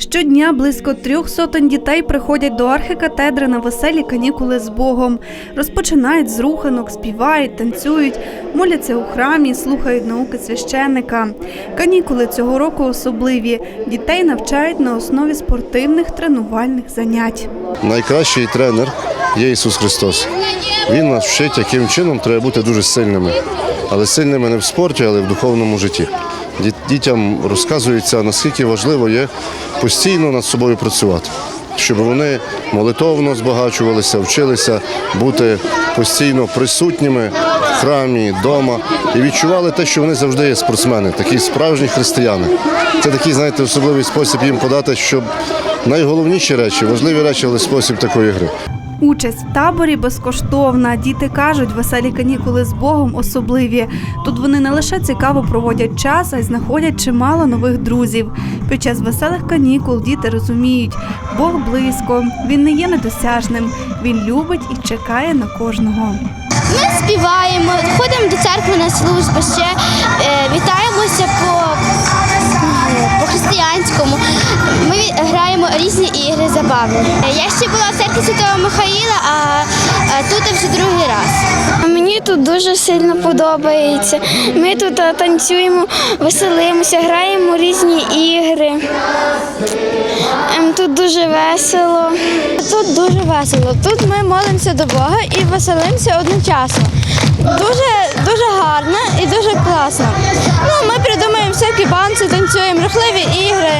Щодня близько трьох сотень дітей приходять до архікатедри на веселі канікули з Богом. Розпочинають з руханок, співають, танцюють, моляться у храмі, слухають науки священника. Канікули цього року особливі. Дітей навчають на основі спортивних тренувальних занять. Найкращий тренер є Ісус Христос. Він нас вчить, яким чином треба бути дуже сильними. Але сильними не в спорті, але в духовному житті. Діт- Дітям розказується, наскільки важливо є постійно над собою працювати, щоб вони молитовно збагачувалися, вчилися бути постійно присутніми в храмі, вдома і відчували те, що вони завжди є спортсмени, такі справжні християни. Це такий, знаєте, особливий спосіб їм подати, щоб найголовніші речі, важливі речі, але спосіб такої гри. Участь в таборі безкоштовна. Діти кажуть, веселі канікули з Богом особливі. Тут вони не лише цікаво проводять час, а й знаходять чимало нових друзів. Під час веселих канікул діти розуміють, Бог близько, він не є недосяжним. Він любить і чекає на кожного. Ми співаємо, ходимо до церкви на службу, ще е, вітаємося по, по християнському. Ми граємо різні ігри забавні. Е, Я ще була церкві Святого Михаїла, а, а тут вже другий раз. Мені тут дуже сильно подобається. Ми тут танцюємо, веселимося, граємо різні ігри. Ем, Тут дуже весело. Тут дуже весело. Тут ми молимося до Бога і веселимося одночасно. Дуже, дуже гарно і дуже класно. Ну, ми придумуємо всякі банці, танцюємо, рухливі ігри,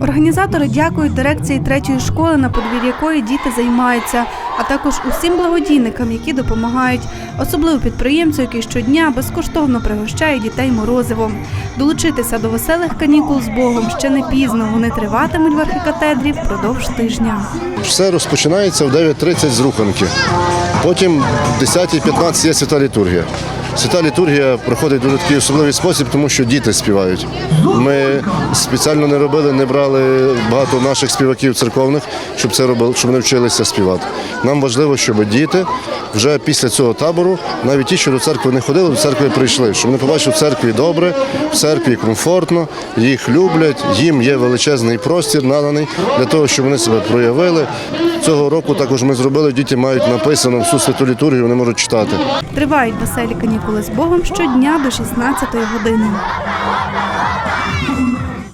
Організатори дякують дирекції третьої школи, на подвір'ї якої діти займаються, а також усім благодійникам, які допомагають, особливо підприємцю, який щодня безкоштовно пригощає дітей морозивом. Долучитися до веселих канікул з Богом ще не пізно. Вони триватимуть в архікатедрі впродовж тижня. Все розпочинається в 9.30 з руханки. Потім в 10.15 є свята літургія. Свята літургія проходить дуже такий особливий спосіб, тому що діти співають. Ми спеціально не робили, не брали багато наших співаків церковних, щоб це робили, щоб вони вчилися співати. Нам важливо, щоб діти вже після цього табору, навіть ті, що до церкви не ходили, до церкви прийшли, щоб вони побачили в церкві добре, в церкві комфортно, їх люблять, їм є величезний простір наданий для того, щоб вони себе проявили. Цього року також ми зробили, діти мають написано всю святу літургію, вони можуть читати. Тривають веселі канікули з Богом щодня до 16 години.